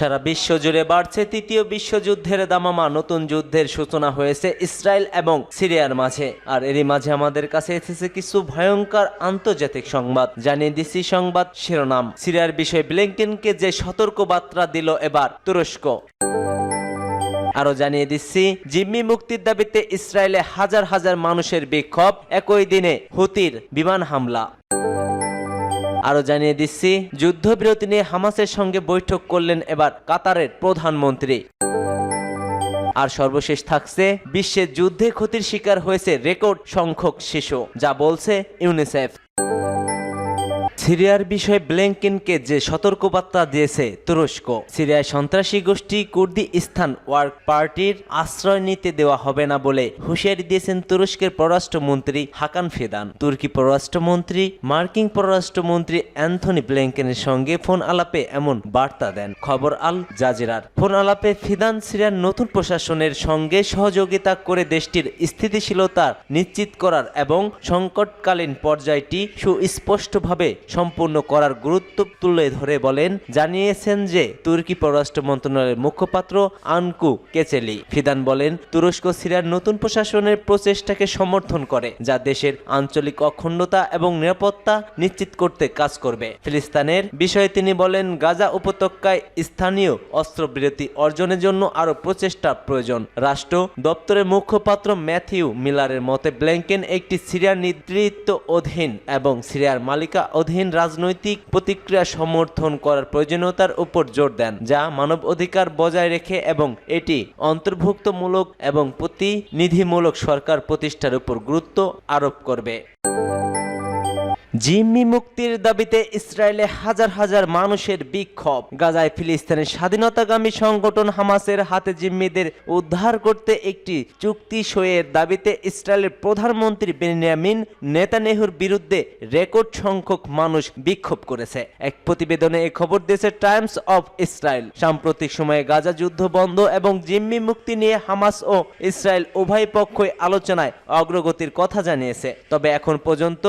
সারা বিশ্ব জুড়ে বাড়ছে তৃতীয় বিশ্বযুদ্ধের দামামা। নতুন যুদ্ধের সূচনা হয়েছে ইসরায়েল এবং সিরিয়ার মাঝে। আর এরই মাঝে আমাদের কাছে এসেছে কিছু ভয়ঙ্কর আন্তর্জাতিক সংবাদ। জানিয়ে দিচ্ছি সংবাদ শিরোনাম। সিরিয়ার বিষয়ে ব্লিংকেনকে যে সতর্ক বার্তা দিল এবার তুরস্ক। আরও জানিয়ে দিচ্ছি, জিম্মি মুক্তির দাবিতে ইসরায়েলে হাজার হাজার মানুষের বিক্ষোভ। একই দিনে হুতির বিমান হামলা। আরও জানিয়ে দিচ্ছি, যুদ্ধবিরতি নিয়ে হামাসের সঙ্গে বৈঠক করলেন এবার কাতারের প্রধানমন্ত্রী। আর সর্বশেষ থাকছে, বিশ্বে যুদ্ধে ক্ষতির শিকার হয়েছে রেকর্ড সংখ্যক শিশু, যা বলছে ইউনিসেফ। সিরিয়ার বিষয়ে ব্লেঙ্কেনকে যে সতর্কবার্তা দিয়েছে তুরস্ক, সিরিয়ায় সন্ত্রাসী গোষ্ঠী কুর্দি স্থান ওয়ার্ক পার্টির আশ্রয় নিতে দেওয়া হবে না বলে হুঁশিয়ারি দিয়েছেন তুরস্কের পররাষ্ট্রমন্ত্রী হাকান ফেদান। তুর্কি পররাষ্ট্রমন্ত্রী, মার্কিন পররাষ্ট্রমন্ত্রী অ্যান্থনি ব্লেঙ্কেনের সঙ্গে ফোন আলাপে এমন বার্তা দেন। খবর আল জাজিরার। ফোন আলাপে ফিদান সিরিয়ার নতুন প্রশাসনের সঙ্গে সহযোগিতা করে দেশটির স্থিতিশীলতা নিশ্চিত করার এবং সংকটকালীন পর্যায়টি সুস্পষ্টভাবে সম্পূর্ণ করার গুরুত্ব তুলে ধরে বলেন, জানিয়েছেন যে তুর্কি পররাষ্ট্র মন্ত্রণালয়ের মুখপাত্র আনকু কেচেলি। ফিদান বলেন, তুরস্ক সিরিয়ার নতুন প্রশাসনের প্রচেষ্টাকে সমর্থন করে, যা দেশের আঞ্চলিক অখণ্ডতা এবং নিরাপত্তা নিশ্চিত করতে কাজ করবে। ফিলিস্তানের বিষয়ে তিনি বলেন, গাজা উপত্যকায় স্থানীয় অস্ত্রবিরতি অর্জনের জন্য আরও প্রচেষ্টা প্রয়োজন। রাষ্ট্র দপ্তরের মুখপাত্র ম্যাথিউ মিলারের মতে ব্ল্যাঙ্কেন একটি সিরিয়ার নেতৃত্ব অধীন এবং সিরিয়ার মালিকা অধীন রাজনৈতিক প্রতিক্রিয়া সমর্থন করার প্রয়োজনীয়তার উপর জোর দেন, যা মানব অধিকার বজায় রেখে এবং এটি অন্তর্ভুক্তমূলক এবং প্রতিনিধিমূলক সরকার প্রতিষ্ঠার উপর গুরুত্ব আরোপ করবে। জিম্মি মুক্তির দাবিতে ইসরায়েলে হাজার হাজার মানুষের বিক্ষোভ। গাজায় ফিলিস্তিনের স্বাধীনতাগামী সংগঠন হামাসের হাতে জিম্মিদের উদ্ধার করতে একটি চুক্তি সইয়ের দাবিতে ইসরায়েলের প্রধানমন্ত্রী বেনিয়ামিন নেতানেহুর বিরুদ্ধে রেকর্ড সংখ্যক মানুষ বিক্ষোভ করেছে। এক প্রতিবেদনে এ খবর দিয়েছে টাইমস অফ ইসরায়েল। সাম্প্রতিক সময়ে গাজা যুদ্ধ বন্ধ এবং জিম্মি মুক্তি নিয়ে হামাস ও ইসরায়েল উভয় পক্ষই আলোচনায় অগ্রগতির কথা জানিয়েছে। তবে এখন পর্যন্ত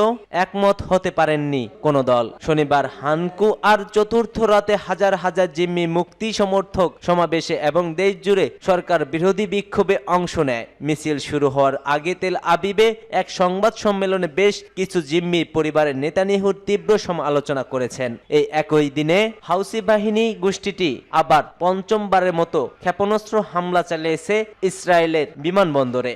একমত হতে পারেননি কোন দল। শনিবার হানকু আর চতুর্থ রাতে হাজার হাজার জিম্মি মুক্তি সমর্থক সমাবেশে এবং দেশ জুড়ে সরকার বিরোধী বিক্ষোভে অংশ নেয়। মিছিল শুরু হওয়ার আগে তেল আবিবে এক সংবাদ সম্মেলনে বেশ কিছু জিম্মি পরিবারের নেতানিহুর তীব্র সমালোচনা করেছেন। এই একই দিনে হাউসি বাহিনী গোষ্ঠীটি আবার পঞ্চমবারের মতো ক্ষেপণাস্ত্র হামলা চালিয়েছে ইসরায়েলের বিমানবন্দরে।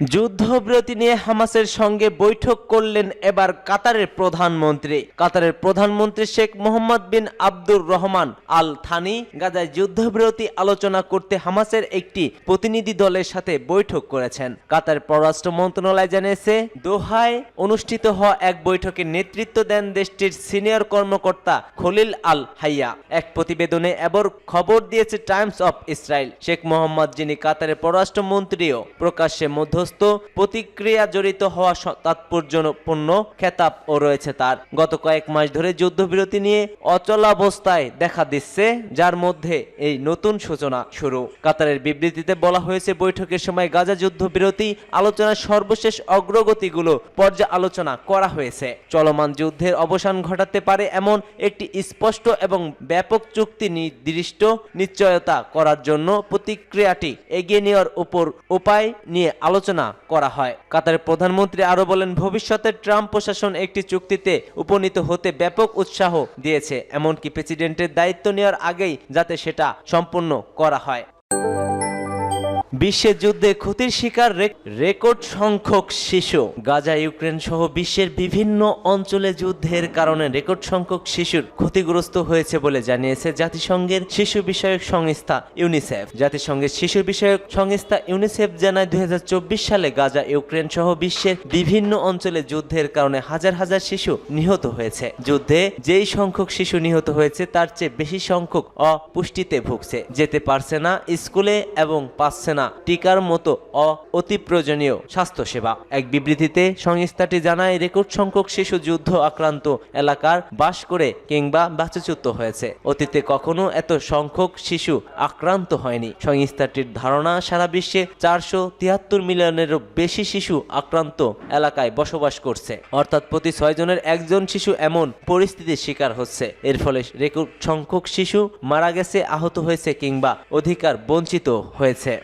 যুদ্ধবিরতি নিয়ে হামাসের সঙ্গে বৈঠক করলেন এবার কাতারের প্রধানমন্ত্রী। কাতারের প্রধানমন্ত্রী Sheikh Mohammed bin Abdur Rahman Al Thani গাজায় যুদ্ধবিরতি আলোচনা করতে হামাসের একটি প্রতিনিধি দলের সাথে বৈঠক করেছেন। কাতার পররাষ্ট্র মন্ত্রণালয় জানিয়েছে, দোহায় অনুষ্ঠিত হওয়া এক বৈঠকে নেতৃত্ব দেন দেশটির সিনিয়র কর্মকর্তা খলিল আল হাইয়া এক প্রতিবেদনে এবার খবর দিয়েছে Times of Israel Sheikh Mohammed যিনি কাতারের পররাষ্ট্রমন্ত্রীও প্রকাশ্যে মধ্যস্থ প্রতিক্রিয়া জড়িত হওয়া তাৎপর্যপূর্ণ খেতাব ও রয়েছে তার। গত কয়েক মাস ধরে যুদ্ধবিরতি নিয়ে অচলাবস্থায় দেখা দিচ্ছে, যার মধ্যে এই নতুন সূচনা শুরু। কাতারের বিবৃতিতে বলা হয়েছে, বৈঠকের সময় গাজা যুদ্ধবিরতি আলোচনার সর্বশেষ অগ্রগতিগুলো পর্যালোচনা করা হয়েছে। চলমান যুদ্ধের অবসান ঘটাতে পারে এমন একটি স্পষ্ট এবং ব্যাপক চুক্তি নির্দিষ্ট নিশ্চয়তা করার জন্য প্রতিক্রিয়াটি এগিয়ে নেওয়ার উপর উপায় নিয়ে আলোচনা করা হয়। কাতারের প্রধানমন্ত্রী আরও বলেন, ভবিষ্যতে ট্রাম্প প্রশাসন একটি চুক্তিতে উপনীত হতে ব্যাপক উৎসাহ দিয়েছে, এমনকি প্রেসিডেন্টের দায়িত্ব নেওয়ার আগেই যাতে সেটা সম্পন্ন করা হয়। বিশ্বের যুদ্ধে ক্ষতির শিকার রেকর্ড সংখ্যক শিশু। গাজা, ইউক্রেন সহ বিশ্বের বিভিন্ন অঞ্চলে যুদ্ধের কারণে রেকর্ড সংখ্যক শিশুর ক্ষতিগ্রস্ত হয়েছে বলে জানিয়েছে জাতিসংঘের শিশু বিষয়ক সংস্থা ইউনিসেফ। জাতিসংঘের শিশু বিষয়ক সংস্থা ইউনিসেফ জানায়, দুই হাজার চব্বিশ সালে গাজা, ইউক্রেন সহ বিশ্বের বিভিন্ন অঞ্চলে যুদ্ধের কারণে হাজার হাজার শিশু নিহত হয়েছে। যুদ্ধে যেই সংখ্যক শিশু নিহত হয়েছে, তার চেয়ে বেশি সংখ্যক অপুষ্টিতে ভুগছে। যেতে পারছে না স্কুলে এবং পাচ্ছে না টিকার মতো অ অতি প্রয়োজনীয় স্বাস্থ্যসেবা। এক বিবৃতিতে সংস্থাটি জানায়, রেকর্ড সংখ্যক শিশু যুদ্ধ আক্রান্ত এলাকার বাস করে কিংবা বাস্তুচ্যুত হয়েছে। অতীতে কখনো এত সংখ্যক শিশু আক্রান্ত হয়নি। সংস্থাটির ধারণা, সারা বিশ্বে চারশো তিয়াত্তর মিলিয়নেরও বেশি শিশু আক্রান্ত এলাকায় বসবাস করছে। অর্থাৎ প্রতি ছয় জনের একজন শিশু এমন পরিস্থিতির শিকার হচ্ছে। এর ফলে রেকর্ড সংখ্যক শিশু মারা গেছে, আহত হয়েছে কিংবা অধিকার বঞ্চিত হয়েছে।